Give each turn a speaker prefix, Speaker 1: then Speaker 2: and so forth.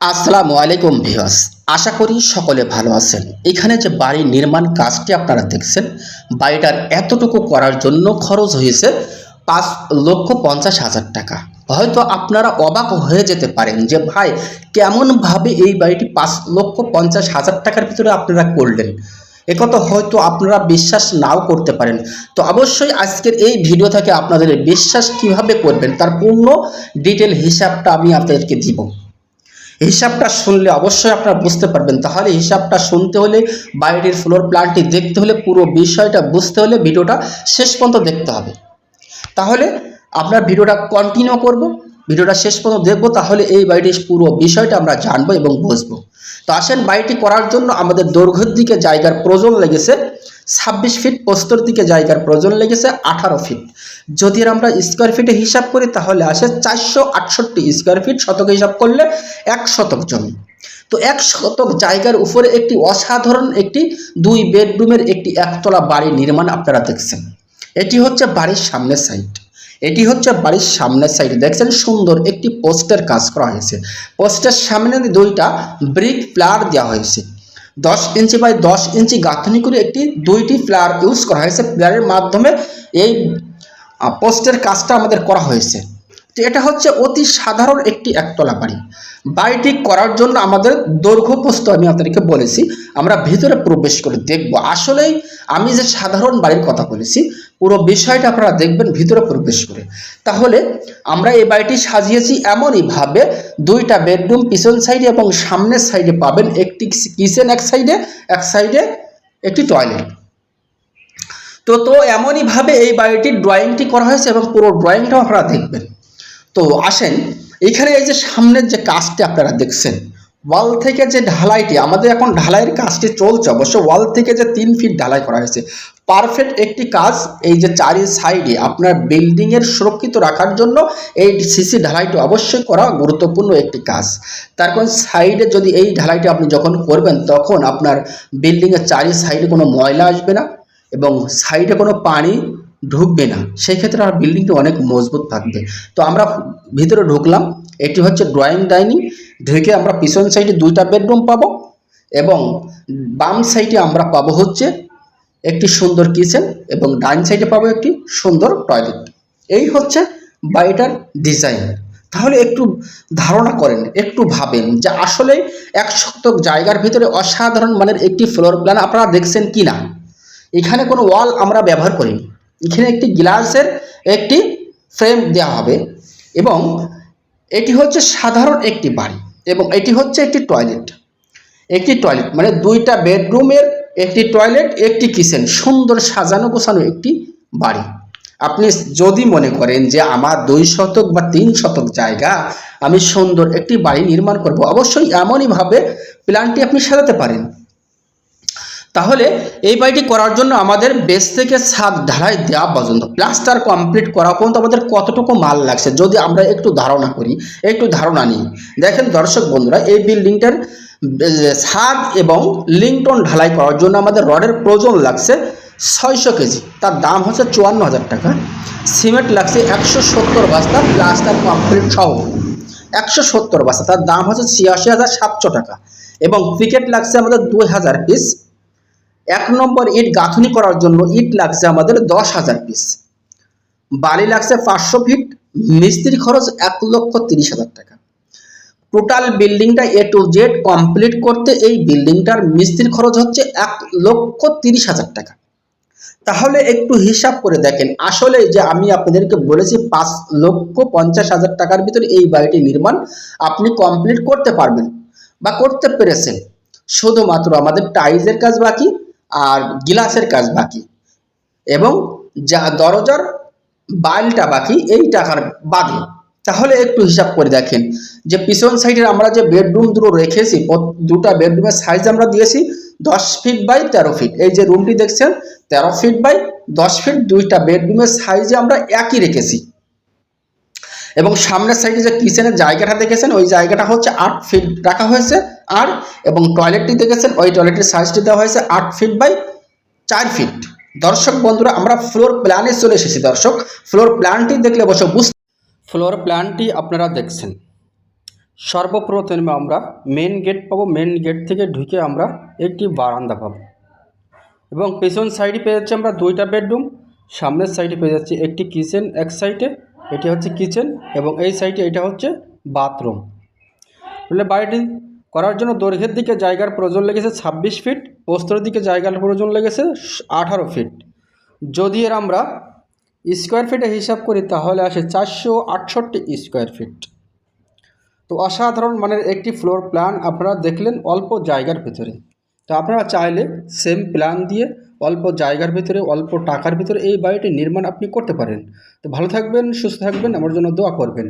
Speaker 1: আসসালামু আলাইকুম ভিউয়ার্স, আশা করি সকলে ভালো আছেন। এখানে যে বাড়ির নির্মাণ কাজটি আপনারা দেখছেন, বাড়িটার এতটুকু করার জন্য খরচ হয়েছে পাঁচ লক্ষ পঞ্চাশ হাজার টাকা। হয়তো আপনারা অবাক হয়ে যেতে পারেন যে, ভাই, কেমনভাবে এই বাড়িটি পাঁচ লক্ষ পঞ্চাশ হাজার টাকার ভিতরে আপনারা করলেন? একথা হয়তো আপনারা বিশ্বাস নাও করতে পারেন। তো অবশ্যই আজকের এই ভিডিও থেকে আপনাদের বিশ্বাস কীভাবে করবেন, তার পূর্ণ ডিটেল হিসাবটা আমি আপনাদেরকে দিব। হিসাবটা শুনলে অবশ্যই আপনারা বুঝতে পারবেন। তাহলে হিসাবটা শুনতে হলে, বাড়িটির ফ্লোর প্ল্যানটি দেখতে হলে, পুরো বিষয়টা বুঝতে হলে ভিডিওটা শেষ পর্যন্ত দেখতে হবে। তাহলে আপনার ভিডিওটা কন্টিনিউ করব, ভিডিওটা শেষ পর্যন্ত দেখব, তাহলে এই বাড়িটির পুরো বিষয়টা আমরা জানব এবং বুঝব। তো আসেন, বাড়িটি করার জন্য আমাদের দৈর্ঘ্যের দিকে জায়গার প্রয়োজন লেগেছে। ছাব্বিশ ফিট প্রস্তর দিকে জায়গার প্রয়োজন লেগেছে আঠারো ফিট। যদি আমরা স্কোয়ার ফিটে হিসাব করি, তাহলে আসে চারশো আটষট্টি স্কোয়ার ফিট শতক হিসাব করলে এক শতক জমি। তো এক শতক জায়গার উপরে একটি অসাধারণ একটি দুই বেডরুমের একটি একতলা বাড়ি নির্মাণ আপনারা দেখছেন। এটি হচ্ছে বাড়ির সামনের সাইড এটি হচ্ছে বাড়ির সামনের সাইড দেখছেন সুন্দর একটি পোস্টের কাজ করা হয়েছে। পোস্টের সামনে দুইটা ব্রিক প্লার দেওয়া হয়েছে। দশ ইঞ্চি বাই দশ ইঞ্চি গাঁথনি করে একটি দুইটি প্লেয়ার ইউজ করা হয়েছে। প্লেয়ারের মাধ্যমে এই পোস্টের কাজটা আমাদের করা হয়েছে। এটা হচ্ছে অতি সাধারণ একটি একতলা বাড়ি। বাড়িটি করার জন্য আমাদের দৈর্ঘ্য প্রস্ত আমি আপনাদেরকে বলেছি। আমরা ভিতরে প্রবেশ করে দেখব। আসলেই আমি যে সাধারণ বাড়ির কথা বলেছি, পুরো বিষয়টা আপনারা দেখবেন ভিতরে প্রবেশ করে। তাহলে আমরা এই বাড়িটি সাজিয়েছি এমনইভাবে, দুইটা বেডরুম পিছন সাইডে এবং সামনের সাইডে পাবেন একটি কিচেন এক সাইডে এক সাইডে একটি টয়লেট। তো তো এমনইভাবে এই বাড়িটির ড্রয়িংটি করা হয়েছে এবং পুরো ড্রয়িংটাও আপনারা দেখবেন। তো আসেন, এখানে এই যে সামনের যে কাজটি আপনারা দেখছেন, ওয়াল থেকে যে ঢালাইটি, আমাদের এখন ঢালাইয়ের কাজটি চলছে, অবশ্য ওয়াল থেকে যে তিন ফিট ঢালাই করা হয়েছে। পারফেক্ট একটি কাজ এই যে চারি সাইডে আপনার বিল্ডিংয়ের সুরক্ষিত রাখার জন্য এই সিসি ঢালাইটি অবশ্যই করা গুরুত্বপূর্ণ একটি কাজ। তার কারণ সাইডে যদি এই ঢালাইটি আপনি যখন করবেন, তখন আপনার বিল্ডিংয়ের চারি সাইডে কোনো ময়লা আসবে না এবং সাইডে কোনো পানি ঢুকবে না। সেই ক্ষেত্রে আমার বিল্ডিংটি অনেক মজবুত থাকবে। তো আমরা ভিতরে ঢুকলাম। এটি হচ্ছে ড্রয়িং ডাইনিং ঢুকে আমরা পিছন সাইডে দুইটা বেডরুম পাবো এবং বাম সাইডে আমরা পাবো হচ্ছে একটি সুন্দর কিচেন এবং ডাইন সাইডে পাবো একটি সুন্দর টয়লেট এই হচ্ছে বাড়িটার ডিজাইন তাহলে একটু ধারণা করেন, একটু ভাবেন যে আসলে এক শতক জায়গার ভিতরে অসাধারণ মানের একটি ফ্লোর প্ল্যান আপনারা দেখছেন কি না এখানে কোনো ওয়াল আমরা ব্যবহার করিনি। এখানে একটি গ্লাসের একটি ফ্রেম দেওয়া হবে এবং এটি হচ্ছে সাধারণ একটি বাড়ি এবং এটি হচ্ছে একটি টয়লেট। একটি টয়লেট মানে দুইটা বেডরুমের একটি টয়লেট, একটি কিচেন, সুন্দর সাজানো গোছানো একটি বাড়ি। আপনি যদি মনে করেন যে আমার দুই শতক বা তিন শতক জায়গা, আমি সুন্দর একটি বাড়ি নির্মাণ করব, অবশ্যই এমনইভাবে প্ল্যানটি আপনি সাজাতে পারেন। তাহলে এই বাড়িটি করার জন্য আমাদের বেস থেকে ছাদ ঢালাই দেওয়া পর্যন্ত প্লাস্টার কমপ্লিট করা পর্যন্ত আমাদের কতটুকু মাল লাগছে? যদি আমরা একটু ধারণা করি, একটু ধারণা নিই। দেখেন দর্শক বন্ধুরা, এই বিল্ডিংটার ছাদ এবং লিংটন ঢালাই করার জন্য আমাদের রডের প্রয়োজন লাগছে ছয়শো কেজি। তার দাম হচ্ছে চুয়ান্ন হাজার টাকা। সিমেন্ট লাগছে একশো সত্তর বস্তা প্লাস্টার কমপ্লিট সহ। একশো সত্তর বস্তা, তার দাম হচ্ছে ছিয়াশি হাজার সাতশো টাকা। এবং ক্রিকেট লাগছে আমাদের দুই হাজার পিস এক নম্বর ইট গাঁথনি করার জন্য ইট লাগছে আমাদের দশ হাজার পিস বালি লাগছে পাঁচশো ফিট মিস্ত্রি খরচ এক লক্ষ তিরিশ হাজার টাকা। টোটাল বিল্ডিংটা এ টু জেড কমপ্লিট করতে এই বিল্ডিংটার মিস্ত্রি খরচ হচ্ছে এক লক্ষ তিরিশ হাজার টাকা। তাহলে একটু হিসাব করে দেখেন, আসলে যে আমি আপনাদেরকে বলেছি পাঁচ লক্ষ পঞ্চাশ হাজার টাকার ভিতরে এই বাড়িটি নির্মাণ আপনি কমপ্লিট করতে পারবেন বা করতে পেরেছেন। শুধুমাত্র আমাদের টাইলসের কাজ বাকি আর গিলাসের কাজ বাকি। এবং যা দরজার বাইলটা বাকি এই টাকার বাদে তাহলে একটু হিসাব করে দেখেন যে পিছন সাইডের আমরা যে বেডরুম দুটো রেখেছি দুটা বেডরুমের সাইজ আমরা দিয়েছি দশ ফিট বাই তেরো ফিট এই যে রুমটি দেখছেন, তেরো ফিট বাই দশ ফিট দুইটা বেডরুমের সাইজে আমরা একই রেখেছি। এবং সামনের সাইডে যে কিচেনের জায়গাটা দেখেছেন, ওই জায়গাটা হচ্ছে আট ফিট রাখা হয়েছে, আর এবং টয়লেটটি দেখেছেন, ওই টয়লেটের সাইজটি দেওয়া হয়েছে আট ফিট বাই চার ফিট দর্শক বন্ধুরা, আমরা ফ্লোর প্ল্যানে চলে এসেছি দর্শক। ফ্লোর প্ল্যানটি দেখলে অবশ্য বুঝতে ফ্লোর প্ল্যানটি আপনারা দেখছেন। সর্বপ্রথমে আমরা মেন গেট পাবো মেন গেট থেকে ঢুকে আমরা একটি বারান্দা পাবো। এবং পেছন সাইডে পেয়ে যাচ্ছি আমরা দুইটা বেডরুম সামনের সাইডে পেয়ে যাচ্ছি একটি কিচেন এক সাইডে এটি হচ্ছে কিচেন এবং এই সাইডে এটা হচ্ছে বাথরুম। তাহলে বাড়িটি করার জন্য দৈর্ঘ্যের দিকে জায়গার প্রয়োজন লেগেছে ছাব্বিশ ফিট প্রস্তর দিকে জায়গার প্রয়োজন লেগেছে আঠারো ফিট। যদি এর আমরা স্কোয়ার ফিটে হিসাব করি, তাহলে আসে চারশো আটষট্টি স্কোয়ার ফিট। তো অসাধারণ মানের একটি ফ্লোর প্ল্যান আপনারা দেখলেন অল্প জায়গার ভিতরে। তো আপনারা চাইলে সেম প্ল্যান দিয়ে অল্প জায়গার ভিতরে, অল্প টাকার ভিতরে এই বাড়িটি নির্মাণ আপনি করতে পারেন। তো ভালো থাকবেন, সুস্থ থাকবেন, আমার জন্য দোয়া করবেন।